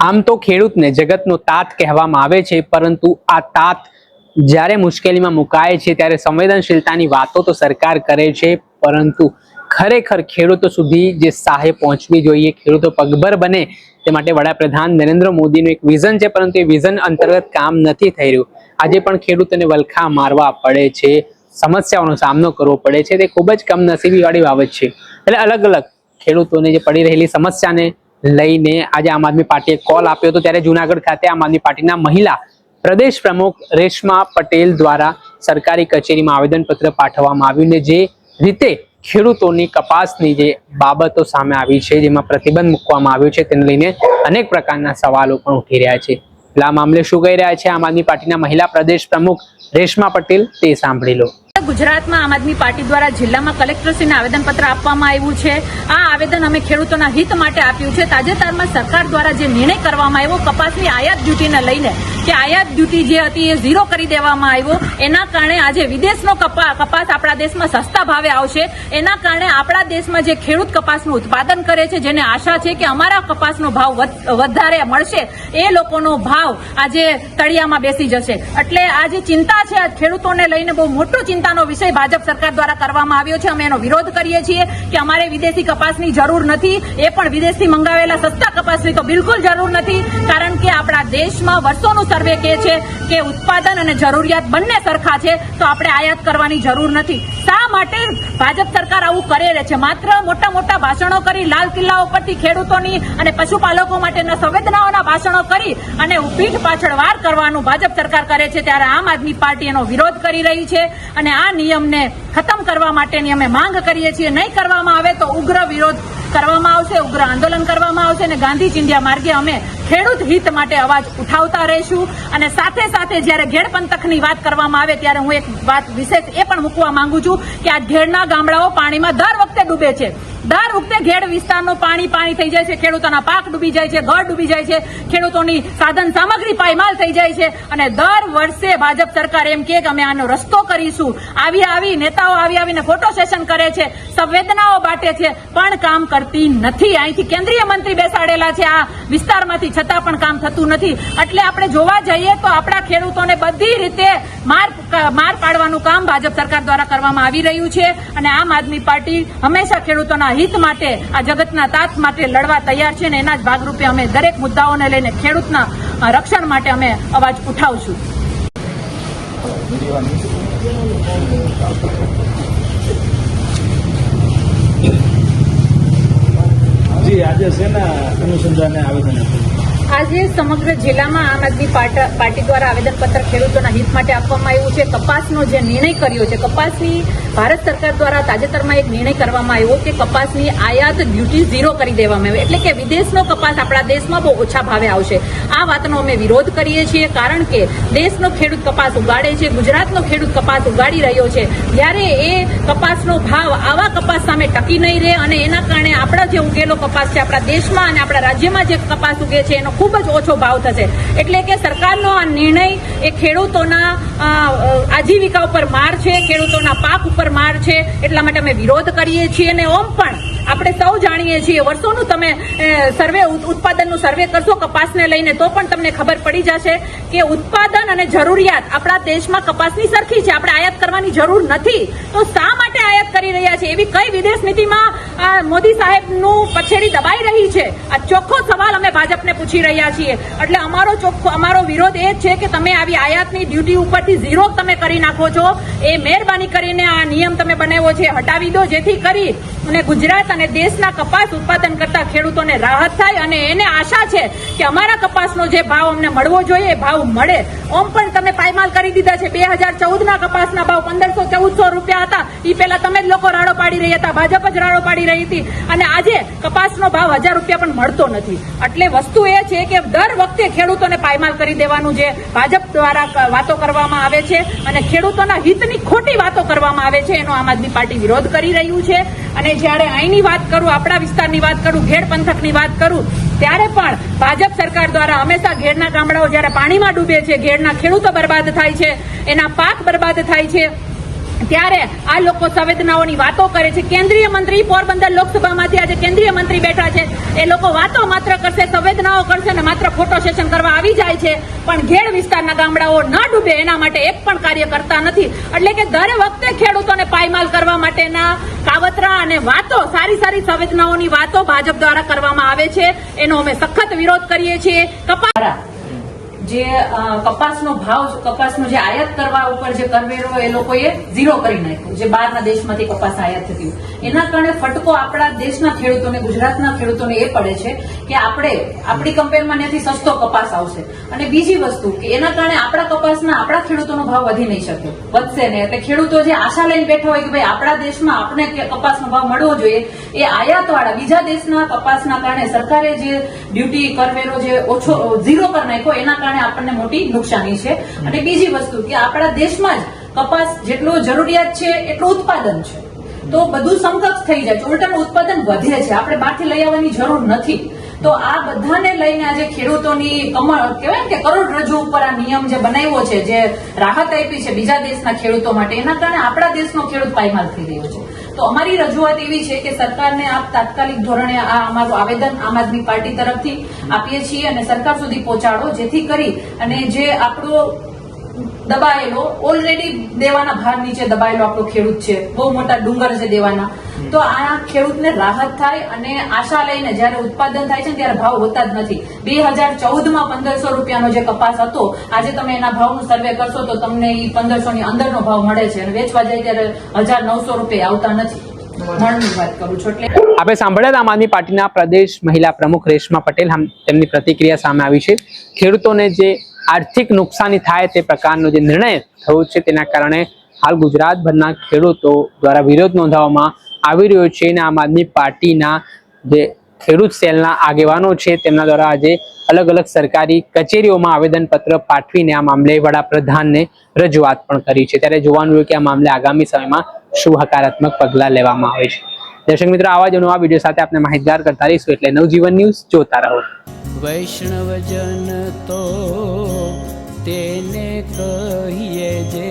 આમ તો ખેડૂતને જગતનો તાત કહેવામાં આવે છે, પરંતુ આ તાત જ્યારે મુશ્કેલીમાં મુકાય છે, ત્યારે સંવેદનશીલતાની વાતો તો સરકાર કરે છે, પરંતુ ખરેખર ખેડૂતો સુધી જે સહાય પહોંચવી જોઈએ, ખેડૂતો પગભર બને, તે માટે વડાપ્રધાન નરેન્દ્ર મોદીનું એક વિઝન છે, પરંતુ એ વિઝન અંતર્ગત કામ નથી થઈ રહ્યું. આજે પણ ખેડૂતોને વલખા મારવા પડે છે, સમસ્યાઓનો સામનો કરવો પડે છે, તે ખૂબ જ કમનસીબીવાળી બાબત છે. એટલે અલગ અલગ ખેડૂતોને જે પડી રહેલી સમસ્યાને લઈને આજે આમ આદમી પાર્ટીએ કોલ આપ્યો હતો. ત્યારે જુનાગઢ ખાતે આમ આદમી પાર્ટીના મહિલા પ્રદેશ પ્રમુખ રેશમા પટેલ દ્વારા સરકારી કચેરીમાં આવેદનપત્ર પાઠવવામાં આવ્યું ને જે રીતે ખેડૂતોની કપાસની જે બાબતો સામે આવી છે, જેમાં પ્રતિબંધ મૂકવામાં આવ્યો છે, તેને લઈને અનેક પ્રકારના સવાલો પણ ઉઠી રહ્યા છે. એટલે આ મામલે શું કહી રહ્યા છે? આમ આદમી પાર્ટીના મહિલા પ્રદેશ પ્રમુખ રેશમા પટેલ તે સાંભળી લો. ગુજરાતમાં આમ આદમી પાર્ટી દ્વારા જિલ્લામાં કલેક્ટરશ્રીને આવેદનપત્ર આપવામાં આવ્યું છે. આ આવેદન અમે ખેડૂતોના હિત માટે આપ્યું છે. તાજેતરમાં સરકાર દ્વારા જે નિર્ણય કરવામાં આવ્યો, કપાસની આયાત ડ્યુટીને લઈને કે આયાત ડ્યુટી જે હતી એ ઝીરો કરી દેવામાં આવ્યો. એના કારણે આજે વિદેશનો કપા, કપાસ આપણા દેશમાં સસ્તા ભાવે આવશે. એના કારણે આપણા દેશમાં જે ખેડૂત કપાસનું ઉત્પાદન કરે છે, જેને આશા છે કે અમારા કપાસનો ભાવ વધ- વધારે મળશે, એ લોકોનો ભાવ આજે તળિયામાં બેસી જશે. એટલે આ જે ચિંતા છે ખેડૂતોને લઈને બહુ મોટો ચિંતાનો વિષય ભાજપ સરકાર દ્વારા કરવામાં આવ્યો છે. અમે એનો વિરોધ કરીએ છીએ કે અમારે વિદેશી કપાસની જરૂર નથી. એ પણ વિદેશથી મંગાવેલા સસ્તા કપાસની તો બિલકુલ જરૂર નથી. કારણ કે આપણા દેશમાં વર્ષોનું સર્વે કહે છે કે ઉત્પાદન અને જરૂરિયાત બંને સરખા છે, તો આપણે આયાત કરવાની જરૂર નથી. શા માટે ભાજપ સરકાર આવું કરે છે? માત્ર મોટા મોટા ભાષણો કરી, લાલ કિલ્લા ઉપરથી ખેડૂતોની અને પશુપાલકો માટેના સંવેદનાઓના ભાષણો કરી અને પીઠ પાછળ વાર કરવાનું ભાજપ સરકાર કરે છે, ત્યારે આમ આદમી પાર્ટી એનો વિરોધ કરી રહી છે અને આ નિયમને ખતમ કરવા માટેની અમે માંગ કરીએ છીએ. નહીં કરવામાં આવે તો ઉગ્ર વિરોધ કરવામાં આવશે, ઉગ્ર આંદોલન કરવામાં આવશે અને ગાંધી ચિંધ્યા માર્ગે અમે ખેડૂત હિત માટે અવાજ ઉઠાવતા રહીશું. અને સાથે સાથે જ્યારે ઘેડ પંથકની વાત કરવામાં આવે ત્યારે હું એક વાત વિશેષ એ પણ મૂકવા માંગુ છું કે આ ઘેડના ગામડાઓ પાણીમાં દર વખતે ડૂબે છે. દર વખતે ઘેડ વિસ્તારનું પાણી પાણી થઈ જાય છે, ખેડૂતોના પાક ડૂબી જાય છે, ઘર ડૂબી જાય છે, ખેડૂતોની સાધન સામગ્રી પાયમાલ થઈ જાય છે અને દર વર્ષે ભાજપ સરકાર એમ કે અમે આનો રસ્તો કરીશું. આવી આવી નેતાઓ આવી આવીને ફોટો સેશન કરે છે, સંવેદનાઓ બાટે છે, પણ કામ કરતી નથી. અહીંથી કેન્દ્રીય મંત્રી બેસાડેલા છે, આ વિસ્તારમાંથી છતાં પણ કામ થતું નથી. એટલે આપણે જોવા જઈએ તો આપણા ખેડૂતોને બધી રીતે માર માર પાડવાનું કામ ભાજપ સરકાર દ્વારા કરવામાં આવી રહ્યું છે અને આમ આદમી પાર્ટી હંમેશા ખેડૂતોના હિત માટે, આ જગતના તાત માટે લડવા તૈયાર છે અને એના જ ભાગરૂપે અમે દરેક મુદ્દાઓને લઈને ખેડૂતના રક્ષણ માટે અમે અવાજ ઉઠાવશું. જી, આજે શેના અનુસંધાને આવેદન આપ્યું. આજે સમગ્ર જિલ્લામાં આમ આદમી પાર્ટ- દ્વારા આવેદનપત્ર ખેડૂતોના હિત માટે આપવામાં આવ્યું છે. કપાસનો જે નિર્ણય કર્યો છે, કપાસની ભારત સરકાર દ્વારા તાજેતરમાં એક નિર્ણય કરવામાં આવ્યો કે કપાસની આયાત ડ્યુટી ઝીરો કરી દેવામાં આવી. એટલે કે વિદેશનો કપાસ આપણા દેશમાં બહુ ઓછા ભાવે આવશે. આ વાતનો અમે વિરોધ કરીએ છીએ, કારણ કે દેશનો ખેડૂત કપાસ ઉગાડે છે, ગુજરાતનો ખેડૂત કપાસ ઉગાડી રહ્યો છે. જ્યારે એ કપાસનો ભાવ આવા કપાસ સામે ટકી નહીં રહે અને એના કારણે આપણા જે ઉગેલો કપાસ છે, આપણા દેશમાં અને આપણા રાજ્યમાં જે કપાસ ઉગે છે, એનો ખૂબ જ ઓછો ભાવ થશે. એટલે કે સરકારનો આ નિર્ણય એ ખેડૂતોના આજીવિકા ઉપર માર છે, ખેડૂતોના પાક ઉપર માર છે, એટલા માટે અમે વિરોધ કરીએ છીએ. અને ઓમ પણ આપણે સૌ જાણીએ છીએ. વર્ષોનું તમે સર્વે ઉત્પાદનનું સર્વે કરશો કપાસને લઈને તો પણ તમને ખબર પડી જશે કે ઉત્પાદન અને જરૂરિયાત આપણા દેશમાં કપાસની સરખી છે. આપણે આયાત કરવાની જરૂર નથી. તો શા માટે આયાત કરી રહ્યા છે એવી કઈ વિદેશ નીતિમાં, આ, મોદી સાહેબનું પછેડી દબાઈ રહી છે? આ ચોખ્ખો સવાલ અમે ભાજપને પૂછી રહ્યા છીએ. એટલે અમારો ચોખ્ખો, અમારો વિરોધ એ છે કે તમે આવી આયાતની ડ્યુટી ઉપરથી ઝીરો તમે કરી નાખો છો. એ મહેરબાની કરીને આ નિયમ તમે બનાવ્યો છે. હટાવી દો જેથી કરી. અને ગુજરાત અને દેશના કપાસ ઉત્પાદન કરતા ખેડૂતોને રાહત થાય અને એને આશા છે કે અમારા કપાસનો જે ભાવ અમને મળવો જોઈએ એ ભાવ મળે. ઓમ પણ તમે પાયમાલ કરી દીધા છે. બે હજાર ચૌદના કપાસના ભાવ પંદરસો ચૌદસો રૂપિયા હતા. એ પહેલા તમે જ લોકો રાડો પાડી રહ્યા હતા. ભાજપ જ રાડો પાડી રહી હતી. અને આજે કપાસનો ભાવ હજાર રૂપિયા પણ મળતો નથી. એટલે વસ્તુ એ છે કે દર વખતે ખેડૂતોને પાયમાલ કરી દેવાનું જે ભાજપ દ્વારા વાતો કરવામાં આવે છે અને ખેડૂતોના હિતની ખોટી વાતો કરવામાં આવે છે, એનો આમ આદમી પાર્ટી વિરોધ કરી રહ્યું છે. અને જ્યારે અહીંની વાત કરું, આપણા વિસ્તારની વાત કરું ઘેડ પંથકની વાત કરું, ત્યારે પણ ભાજપ સરકાર દ્વારા હંમેશા ઘેડના ગામડાઓ જ્યારે પાણીમાં ડૂબે છે ઘેડના ખેડૂતો બરબાદ થાય છે, એના પાક બરબાદ થાય છે ત્યારે આ લોકો સંવેદનાઓની વાતો કરે છે. કેન્દ્રીય મંત્રી પોરબંદર લોકસભામાંથી આજે કેન્દ્રીય મંત્રી બેઠા છે. એ લોકો વાતો માત્ર કરશે, સંવેદનાઓ કરશે અને માત્ર ફોટો સેશન કરવા આવી જાય છે. પણ ઘેડ વિસ્તારના ગામડાઓ ન ડૂબે એના માટે એક પણ કાર્ય કરતા નથી. એટલે કે દર વખતે ખેડૂતોને પાયમાલ કરવા માટેના કાવતરા અને વાતો, સારી સારી સંવેદનાઓની વાતો ભાજપ દ્વારા કરવામાં આવે છે. એનો અમે સખત વિરોધ કરીએ છીએ. કપા જે કપાસનો ભાવ, કપાસનો જે આયાત કરવા ઉપર જે કરવેરો એ લોકોએ ઝીરો કરી નાખ્યો, જે બહારના દેશમાંથી કપાસ આયાત થતી એના કારણે ફટકો આપણા દેશના ખેડૂતોને, ગુજરાતના ખેડૂતોને એ પડે છે કે આપણે, આપણી કમ્પેરમાં ત્યાંથી સસ્તો કપાસ આવશે. અને બીજી વસ્તુ કે એના કારણે આપણા કપાસના, આપણા ખેડૂતોનો ભાવ વધી નહીં શકે, વધશે ને એટલે ખેડૂતો જે આશા લઈને બેઠા હોય કે ભાઈ આપણા દેશમાં આપણે કપાસનો ભાવ મળવો જોઈએ, એ આયાતવાળા બીજા દેશના કપાસના કારણે સરકારે જે ડ્યુટી કરવેરો જે ઓછો ઝીરો કરી નાખ્યો, એના કારણે આપણને મોટી નુકસાની છે. અને બીજી વસ્તુ કે આપણા દેશમાં જ કપાસ જેટલું જરૂરિયાત છે, એટલું ઉત્પાદન છે. તો બધું સમકક્ષ થઈ જાય છે. ઉલટાનું ઉત્પાદન વધે છે. આપણે બહારથી લઈ આવવાની જરૂર નથી. તો આ બધાને લઈને આજે ખેડૂતોની કમર કહેવાય કે કરોડરજ્જુ ઉપર આ નિયમ જે બનાવ્યો છે, જે રાહત આપી છે બીજા દેશના ખેડૂતો માટે, એના કારણે આપણા દેશનો ખેડૂત પાયમાલ થઈ રહ્યો છે. તો અમારી રજૂઆત એવી છે કે સરકારને આપ તાત્કાલિક ધોરણે આ અમારું આવેદન આમ આદમી પાર્ટી તરફથી આપીએ છીએ અને સરકાર સુધી પહોંચાડો, જેથી કરી અને જે આપણો દબાયેલો ઓલરેડી દેવાના ભાર નીચે દબાયેલો આપણો ખેડૂત છે, બહુ મોટા ડુંગર છે દેવાના તો આ ખેડૂતને રાહત થાય અને આશા લઈને જ્યારે ઉત્પાદન થાય છે ત્યારે ભાવ હોતા જ નથી. બે હજાર ચૌદમાં પંદરસો રૂપિયાનો જે કપાસ હતો, આજે તમે એના ભાવનું સર્વે કરશો તો તમને એ પંદરસો ની અંદરનો ભાવ મળે છે અને વેચવા જાય ત્યારે હજાર નવસો રૂપિયા આવતા નથી. આપણે સાંભળ્યા આમ આદમી પાર્ટીના પ્રદેશ મહિલા પ્રમુખ રેશમા પટેલ તેમની પ્રતિક્રિયા સામે આવી છે. ખેડૂતોને જે આર્થિક નુકસાની થાય તે પ્રકારનો જે નિર્ણય થયો છે તેના કારણે હાલ ગુજરાતભરના ખેડૂતો દ્વારા વિરોધ નોંધાવવામાં આવી રહ્યો છે અને આમ આદમી પાર્ટીના જે ખેડૂત સેલના આગેવાનો છે, તેમના દ્વારા આજે અલગ અલગ સરકારી કચેરીઓમાં આવેદનપત્ર પાઠવીને આ મામલે વડાપ્રધાનને રજૂઆત પણ કરી છે. ત્યારે જોવાનું રહ્યું કે આ મામલે આગામી સમયમાં શું હકારાત્મક પગલાં લેવામાં આવે છે. દર્શક મિત્રો, આવા જ નવા વીડિયો સાથે આપણે માહિતગાર કરતા રહીશું એટલે નવજીવન ન્યૂઝ જોતા રહો. વૈષ્ણવજન તો તેને કહીએ જે